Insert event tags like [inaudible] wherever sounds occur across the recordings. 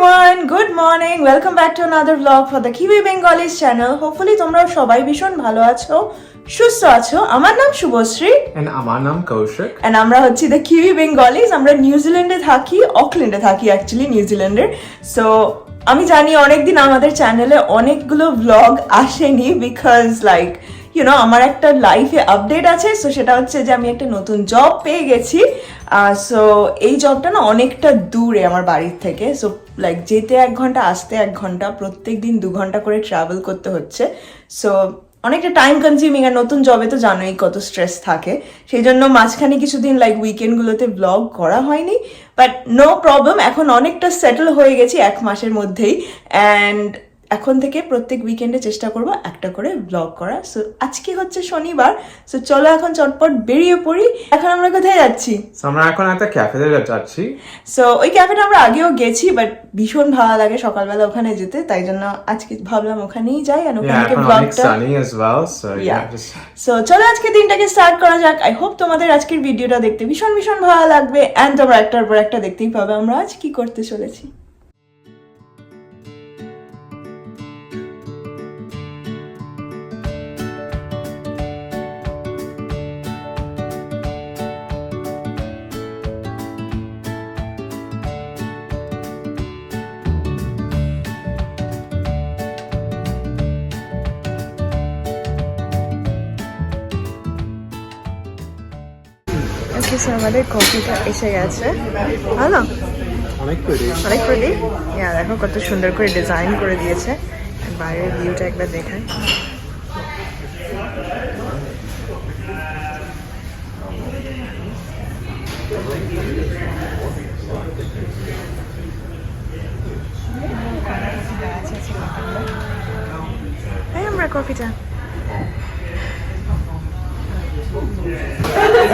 everyone, good morning. Welcome back to another vlog for the Kiwi Bengalis channel. Hopefully তোমরা সবাই ভীষণ ভালো আছো সুস্থ আছো। আমার নাম শুভশ্রী। And আমার নাম কৌশিক। এন্ড আমরা হচ্ছি দ্য কিউই বেঙ্গলিজ আমরা নিউজিল্যান্ডে থাকি অকল্যান্ডে থাকি অ্যাকচুয়ালি নিউজিল্যান্ডের সো আমি জানি অনেকদিন আমাদের চ্যানেলে অনেকগুলো ব্লগ আসেনি বিকজ লাইক ইউ নো আমার একটা লাইফে আপডেট আছে সো সেটা হচ্ছে যে আমি একটা নতুন জব পেয়ে গেছি। সো এই জবটা না অনেকটা দূরে আমার বাড়ির থেকে। সো লাইক যেতে এক ঘণ্টা, আসতে এক ঘণ্টা, প্রত্যেক দিন দু ঘণ্টা করে ট্রাভেল করতে হচ্ছে। সো অনেকটা টাইম কনজিউমিং আর নতুন জবে তো জানোই কত স্ট্রেস থাকে। সেই জন্য মাঝখানে কিছুদিন লাইক উইকেন্ডগুলোতে ব্লগ করা হয়নি। বাট নো প্রবলেম এখন অনেকটা সেটেল হয়ে গেছি এক মাসের মধ্যেই। অ্যান্ড এখন থেকে প্রত্যেক উইকেন্ডে চেষ্টা করব একটা করে ব্লগ করা। সো আজকে হচ্ছে শনিবার। সো চলো এখন চটপট বেরিয়ে পড়ি। এখন আমরা কোথায় যাচ্ছি? আমরা এখন একটা ক্যাফেতে যাচ্ছি। সো ওই ক্যাফেটা আমরা আগেও গেছি বাট ভীষণ ভালো লাগে সকালবেলা ওখানে যেতে। তাই জন্য আজকে ভাবলাম ওখানেই যাই আর ওখান ব্লগটা. সো চলো আজকে দিনটাকে স্টার্ট করা যাক। আই হোপ তোমাদের আজকের ভিডিওটা দেখতে ভীষণ ভীষণ ভালো লাগবে অ্যান্ড তোমরা একটার পর একটা দেখতেই পাবে আমরা আজ কি করতে চলেছি। স্যার আমাদের কফিটা এসে গেছে। ভালো? অনেক pretty অনেক প্রেটি ইয়া দেখো কত সুন্দর করে ডিজাইন করে দিয়েছে। বাইরের ভিউটা একবার দেখায় এই আমরা কফিটা।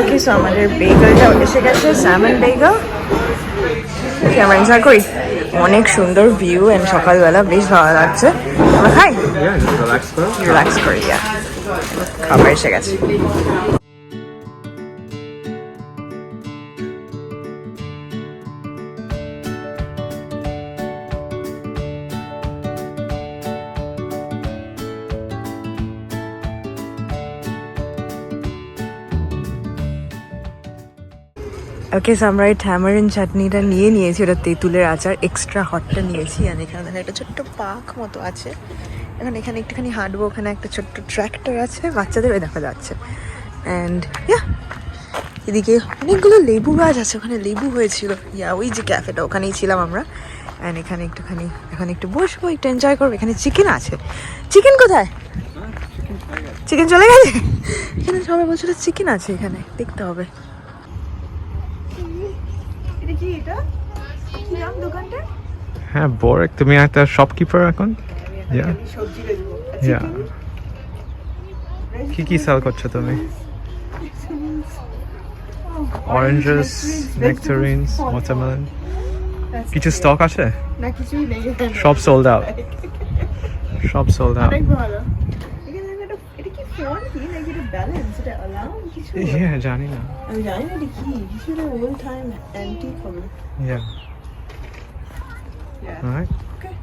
ওকে সো আমাদের বেগলটা এসে গেছে স্যামন বেগার ক্যামেরা ইনসার করি অনেক সুন্দর ভিউ এন্ড সকালবেলা বেশ ভালো লাগছে। আমরা খাই? রিল্যাক্স করি। খাবার এসে গেছে। ওকে সো আমরা এই ট্যামারিন চাটনিটা নিয়ে নিয়েছি, ওটা তেঁতুলের আচার এক্সট্রা হটটা নিয়েছি আর এখানে দেখো একটা ছোট্ট পাক মতো আছে। এখন এখানে একটুখানি হাঁটবো, ওখানে একটা ছোট্ট ট্র্যাক্টর আছে, বাচ্চাদের ওই দেখা যাচ্ছে। অ্যান্ড ইয়া এদিকে অনেকগুলো লেবু গাছ আছে, ওখানে লেবু হয়েছিল। ইয়া ওই যে ক্যাফেটা ওখানেই ছিলাম আমরা। অ্যান্ড এখানে একটুখানি, এখানে একটু বসবো, একটু এনজয় করব। এখানে চিকেন আছে। চিকেন কোথায়? চিকেন চলে গেছে? এখানে সবাই বলছিল চিকেন আছে এখানে, দেখতে হবে। কি এটা? কি নাম দোকানটা? হ্যাঁ বোরেক তুমি একটা শপকিপার এখন? yeah. কি কি সেল করছ তুমি? অরেঞ্জেস নেক্টারিনস ওয়াটারমেলন কিছু স্টক আছে? না কিছুই নেই। সব সোল্ড আউট সব সোল্ড আউট অনেক ভালো। এটা কি ফোন কি নাকি? এটা ব্যালেন্স এটা কিছু হ্যাঁ জানি না আমি জানি না কি। ওল্ড টাইম হবে Okay.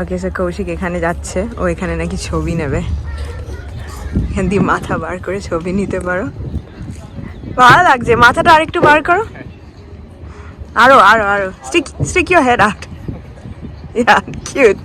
ওকে স্যার কৌশিক এখানে যাচ্ছে। ও এখানে নাকি ছবি নেবে। এখান দিয়ে মাথা বার করে ছবি নিতে পারো। ভালো লাগছে। মাথাটা আরেকটু বার করো। আরও আরও আরও। Stick stick your head out [laughs] yeah cute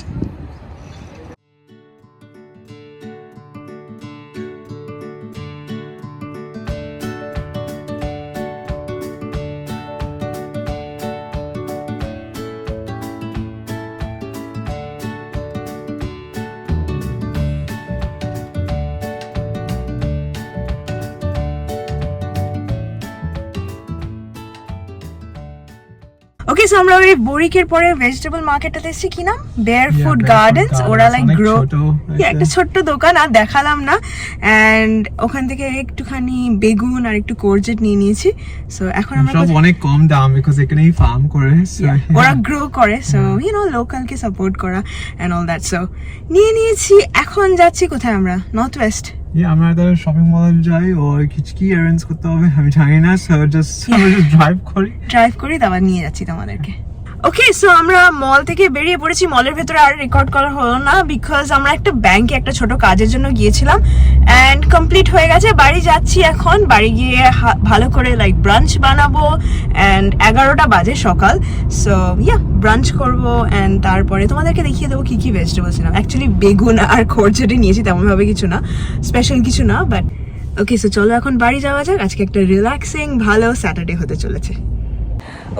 okay so আমরা ওই বরিকের পরে ভেজিটেবল মার্কেটটাতে এসেছি কি নাম? বেয়ার ফুড গার্ডেন্স ওরা লাইক গ্রো একটা ছোট্ট দোকান আর দেখালাম না। অ্যান্ড ওখান থেকে একটুখানি বেগুন আর একটু কোরজেট নিয়ে নিয়েছি। সো এখন আমরা সব অনেক কম দাম বিকজ এখানেই ফার্ম করে ওরা গ্রো করে সো ইউ নো লোকালকে সাপোর্ট করা অ্যান্ড অল দ্যাট সো নিয়ে নিয়েছি এখন যাচ্ছি কোথায় আমরা? নর্থ ওয়েস্ট আমরা একটা শপিং মলে যাই ওর কিছু কি অ্যারেঞ্জ করতে হবে আমি জানি না সো জাস্ট আমরা জাস্ট ড্রাইভ করি। ড্রাইভ করি তারপর নিয়ে যাচ্ছি তোমাদেরকে। ওকে সো আমরা মল থেকে বেরিয়ে পড়েছি। মলের ভেতরে আর রেকর্ড করা হলো না বিকজ আমরা একটা ব্যাংকে একটা ছোট কাজের জন্য গিয়েছিলাম। অ্যান্ড কমপ্লিট হয়ে গেছে, বাড়ি যাচ্ছি এখন। বাড়ি গিয়ে ভালো করে লাইক ব্রাঞ্চ বানাবো। অ্যান্ড এগারোটা বাজে সকাল। সো ইয়া ব্রাঞ্চ করব অ্যান্ড তারপরে তোমাদেরকে দেখিয়ে দেবো কী কী ভেজিটেবলস ছিলাম অ্যাকচুয়ালি বেগুন আর খরচটি নিয়েছি তেমনভাবে কিছু না। স্পেশাল কিছু না বাট ওকে সো চলো এখন বাড়ি যাওয়া যাক। আজকে একটা রিল্যাক্সিং ভালো স্যাটারডে হতে চলেছে।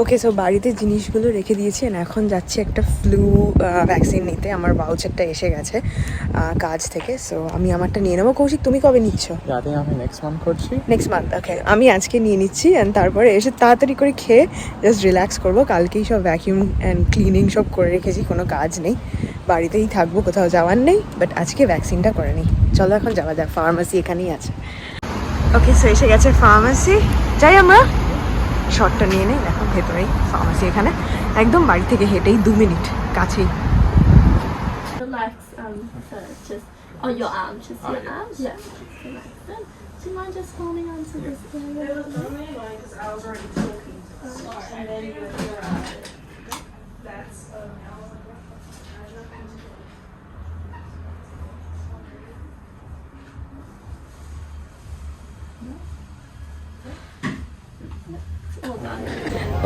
ওকে সো বাড়িতে জিনিসগুলো রেখে দিয়েছি এখন যাচ্ছি একটা ফ্লু ভ্যাকসিন নিতে। আমার বাউচারটা এসে গেছে কাজ থেকে। সো আমি আমারটা নিয়ে নেব। কৌশিক তুমি কবে নিচ্ছ? আমি নেক্সট মান্থ করছি। নেক্সট মান্থ ওকে আমি আজকে নিয়ে নিচ্ছি অ্যান্ড তারপরে এসে তাড়াতাড়ি করে খেয়ে জাস্ট রিল্যাক্স করব। কালকেই সব ভ্যাকিউম অ্যান্ড ক্লিনিং সব করে রেখেছি কোনো কাজ নেই। বাড়িতেই থাকব কোথাও যাওয়ার নেই বাট আজকে ভ্যাকসিনটা করে নিই। চলো এখন যাওয়া যাক ফার্মাসি এখানেই আছে। ওকে সো এসে গেছে ফার্মাসি যাই আমরা। শটটা নিয়ে নেই এখন ভেতরেই ফার্মাসি এখানে। একদম বাড়ি থেকে হেঁটেই দু মিনিট কাছেই। Do you.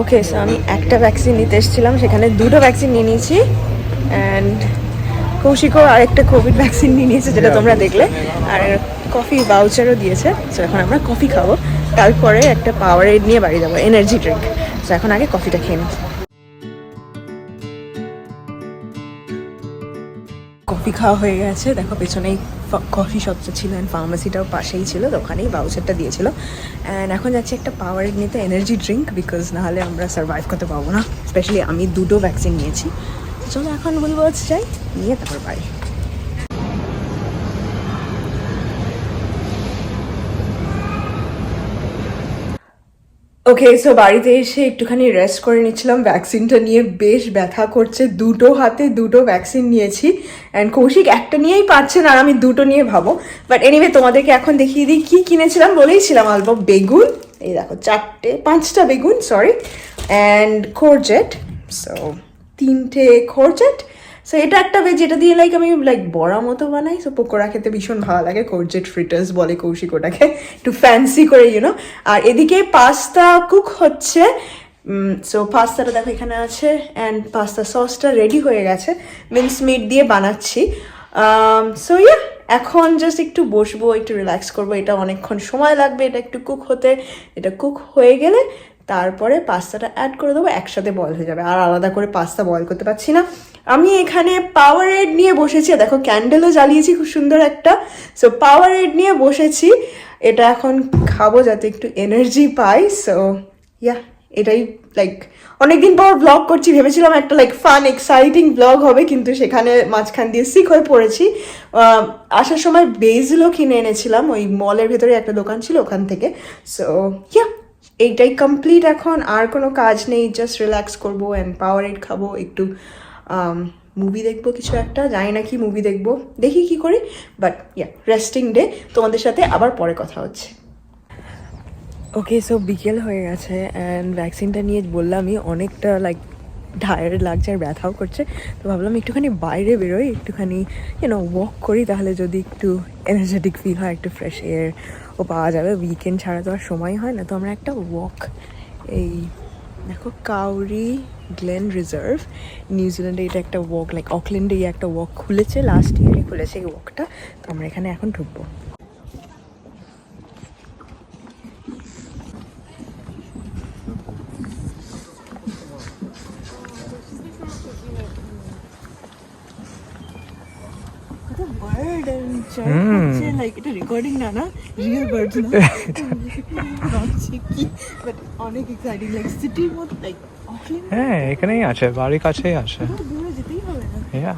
ওকে সো আমি একটা ভ্যাকসিন নিতে এসেছিলাম সেখানে দুটো ভ্যাকসিন নিয়ে নিয়েছি অ্যান্ড কৌশিকও আরেকটা কোভিড ভ্যাকসিন নিয়ে নিয়েছে যেটা তোমরা দেখলে। আর কফি ভাউচারও দিয়েছে সো এখন আমরা কফি খাব। তারপরে একটা পাওয়ার এড নিয়ে বাড়ি যাব এনার্জি ড্রিঙ্ক সো এখন আগে কফিটা খেয়ে নিই কফি খাওয়া হয়ে গেছে। দেখো, পেছনেই কফি শপটা ছিল অ্যান্ড ফার্মাসিটাও পাশেই ছিল, তো ওখানেই বাউচারটা দিয়েছিল। অ্যান্ড এখন যাচ্ছি একটা পাওয়ার নিতে এনার্জি ড্রিঙ্ক বিকজ নাহলে আমরা সার্ভাইভ করতে পারব না। স্পেশালি আমি দুটো ভ্যাকসিন নিয়েছি। চলো এখন বলব যাই, নিয়ে তারপর বাড়ি ওকে সো বাড়িতে এসে একটুখানি রেস্ট করে নিচ্ছিলাম। ভ্যাকসিনটা নিয়ে বেশ ব্যথা করছে। দুটো হাতে দুটো ভ্যাকসিন নিয়েছি। অ্যান্ড কৌশিক একটা নিয়েই পাচ্ছেন আর আমি দুটো নিয়ে ভাবো। বাট এনিওয়ে তোমাদেরকে এখন দেখিয়ে দিই কী কিনেছিলাম। বলেইছিলাম অল্প বেগুন, এই দেখো, চারটে, পাঁচটা বেগুন সরি অ্যান্ড খোরজেট সো তিনটে খোরজেট সো এটা একটা ভেজ এটা দিয়ে লাইক আমি লাইক বড়া মতো বানাই। সো পকোড়া খেতে ভীষণ ভালো লাগে কোরজেট ফ্রিটার্স বলে কৌশিক ওটাকে, একটু ফ্যান্সি করে ইউনো আর এদিকে পাস্তা কুক হচ্ছে। সো পাস্তাটা দেখো এখানে আছে অ্যান্ড পাস্তা সসটা রেডি হয়ে গেছে। মিন্স মিট দিয়ে বানাচ্ছি। সো ইয়া এখন জাস্ট একটু বসবো, একটু রিল্যাক্স করব। এটা অনেকক্ষণ সময় লাগবে, এটা একটু কুক হতে। এটা কুক হয়ে গেলে তারপরে পাস্তাটা অ্যাড করে দেবো, একসাথে বয়েল হয়ে যাবে। আর আলাদা করে পাস্তা বয়েল করতে পারছি না। আমি এখানে পাওয়ার এড নিয়ে বসেছি দেখো ক্যান্ডেলও জ্বালিয়েছি খুব সুন্দর একটা। সো পাওয়ার এড নিয়ে বসেছি। এটা এখন খাব যাতে একটু এনার্জি পাই। সো ইয়া এটাই লাইক অনেকদিন পর ব্লগ করছি। ভেবেছিলাম একটা লাইক ফান এক্সাইটিং ব্লগ হবে, কিন্তু সেখানে মাঝখান দিয়ে সিক হয়ে পড়েছি। আসার সময় বেজলও কিনে এনেছিলাম। ওই মলের ভেতরে একটা দোকান ছিল ওখান থেকে। সো ইয়া এইটাই কমপ্লিট এখন, আর কোনো কাজ নেই জাস্ট রিল্যাক্স করব অ্যান্ড পাওয়ার এড খাব, একটু মুভি দেখব কিছু একটা, জানি না কি মুভি দেখব, দেখি কি করি বাট ইয়া রেস্টিং ডে তোমাদের সাথে আবার পরে কথা হচ্ছে। ওকে সো বিকেল হয়ে গেছে অ্যান্ড ভ্যাকসিনটা নিয়ে বললামই, অনেকটা লাইক টায়ার্ড লাগছে আর ব্যথাও করছে, তো ভাবলাম একটুখানি বাইরে বেরোই, একটুখানি ইউনো ওয়াক করি, তাহলে যদি একটু এনার্জেটিক ফিল হয়, একটু ফ্রেশ এয়ার ও পাওয়া যাবে। উইকেন্ড ছাড়া তো আর সময় হয় না। তো আমরা একটা ওয়াক এই দেখো কাউরি গ্লেন রিজার্ভ নিউজিল্যান্ডে এটা একটা ওয়াক লাইক অকল্যান্ডে একটা ওয়াক খুলেছে লাস্ট ইয়ারে খুলেছে এই ওয়াকটা তো আমরা এখানে এখন ঢুকবো। লাইক এটা রেকর্ডিং না না? রিয়েল বার্ড না? কি বাট অনেক এক্সাইটিং লাইক সিটির মধ্যে লাইক হ্যাঁ এখানেই আছে বাড়ির কাছেই আছে। দূরে যেতেই হবে না।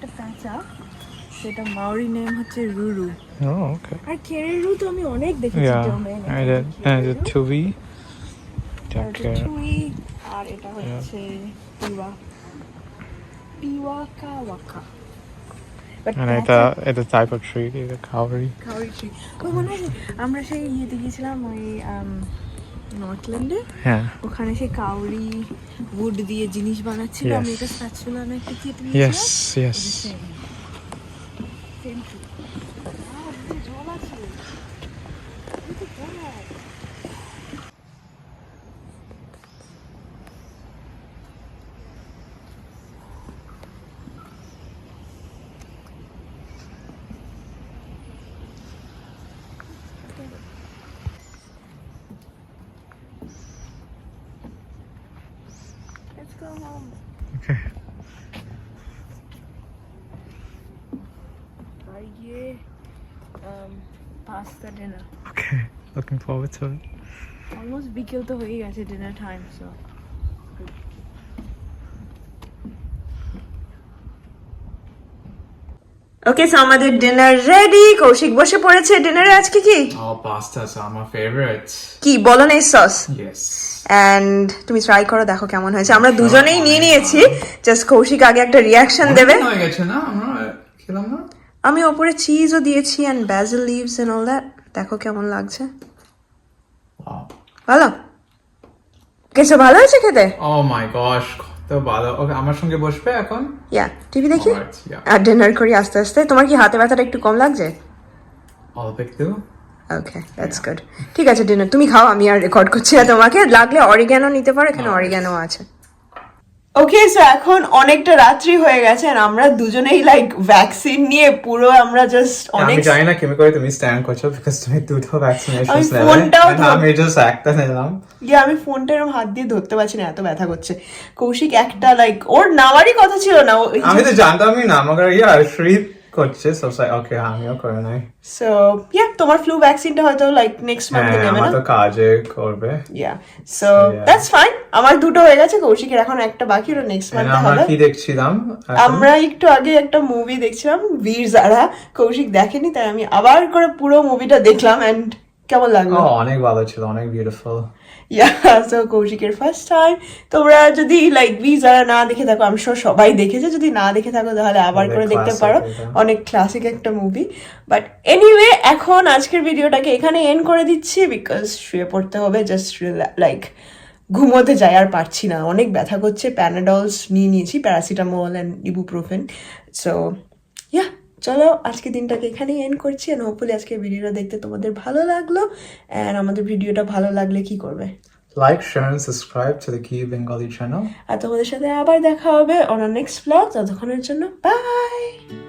Yeah. সেটা মাওরি নেম হচ্ছে রুরু Oh, আর কেরেরু তো আমি অনেক দেখেছি. এটা আর এটা হচ্ছে পিওয়া tree, the kauri. Kauri tree মনে আছে আমরা সেই ইয়েতে গিয়েছিলাম ওই নর্থল্যান্ডে হ্যাঁ। ওখানে সেই কাউরি উড দিয়ে জিনিস বানাচ্ছিল আমি এটা স্প্যাচুলা না একটা কেটে Yes, yes. Go home. Okay. আর ইয়ে pasta dinner Okay. Looking forward to it. Almost বিকেল তো হয়ে গেছে dinner time so okay so আমাদের ডিনার রেডি কৌশিক বসে পড়েছে ডিনারে আজকে কি Oh, pastas are my favorites. কি বলনেস সস Yes. অ্যান্ড তুমি ট্রাই করো দেখো কেমন হয়েছে। আমরা দুজনেই নিয়ে নিয়েছি। জাস্ট কৌশিক আগে একটা রিয়াকশন দেবে। হয়ে গেছে না? আমরা খেলাম না? আমি ওপরে চিজও দিয়েছি and basil leaves and all that দেখো কেমন লাগছে. ভালো? কেসো ভালো হয়েছে খেতে? ও my gosh, কত ভালো। ওকে আমার সঙ্গে বসবে এখন? ইয়া টিভি দেখি? আর ডিনার করি আস্তে আস্তে। তোমার কি হাতে ব্যথাটা একটু কম লাগছে? অল্প একটু। ওকে দ্যাটস গুড ঠিক আছে ডিনার তুমি খাও আমি আর রেকর্ড করছি না তোমাকে। লাগলে অরিগ্যানো নিতে পারো এখানে অরিগ্যানো আছে। ওকে সো এখন অনেকটা রাত্রি হয়ে গেছে আর আমরা দুজনেই লাইক ভ্যাকসিন নিয়ে পুরো আমরা জাস্ট আমি অনেক জানি না কেমন করে তুমি স্ট্যান্ড করছ বিকজ তুমি দুটো ভ্যাকসিনেশন আমি ফোনটাও আমি জাস্ট একটা নিলাম। ইয়ে আমি ফোনটা এরকম হাত দিয়ে ধরতে পারছি না এত ব্যথা করছে। কৌশিক একটা লাইক ওর নামারই কথা ছিল না আমি তো জানতামই না আমাকে ইয়া ফ্রি করছে সো ওকে আমিও করে নাই। সো ইয়া তোমার ফ্লু ভ্যাকসিনটা হয়তো লাইক নেক্সট মান্থে নেবে না? তো কাজে করবে। ইয়া সো দ্যাটস ফাইন আমার দুটো হয়ে গেছে কৌশিকের এখন একটা বাকি ওটা নেক্সট মান্থে আমরা কি দেখছিলাম আমরা একটু আগে একটা মুভি দেখছিলাম বীর জারা কৌশিক দেখেনি তাই আমি আবার করে পুরো মুভিটা দেখলাম এন্ড কেমন লাগল? অনেক ভালো ছিল অনেক বিউটিফুল সো কৌশিকের ফার্স্ট টাইম তোমরা যদি লাইক বি যারা না দেখে থাকো আমি sure সবাই দেখেছে। যদি না দেখে থাকো তাহলে আবার করে দেখতে পারো। অনেক ক্লাসিক একটা মুভি বাট এনিওয়ে এখন আজকের ভিডিওটাকে এখানে এন্ড করে দিচ্ছি বিকজ শুয়ে পড়তে হবে জাস্ট লাইক ঘুমোতে যাই আর পারছি না। অনেক ব্যথা করছে প্যানাডলস নিয়ে নিয়েছি paracetamol and ibuprofen so yeah চলো আজকে দিনটাকে এখানেই এন্ড করছি অ্যান্ড হোপফুলি আজকে ভিডিওটা দেখতে তোমাদের ভালো লাগল অ্যান্ড আমাদের ভিডিওটা ভালো লাগলে কি করবে? Like share and subscribe to the কি বেঙ্গলি চ্যানেল আর তোমাদের সাথে আবার দেখা হবে অন নেক্সট ব্লগ ততক্ষণের জন্য বাই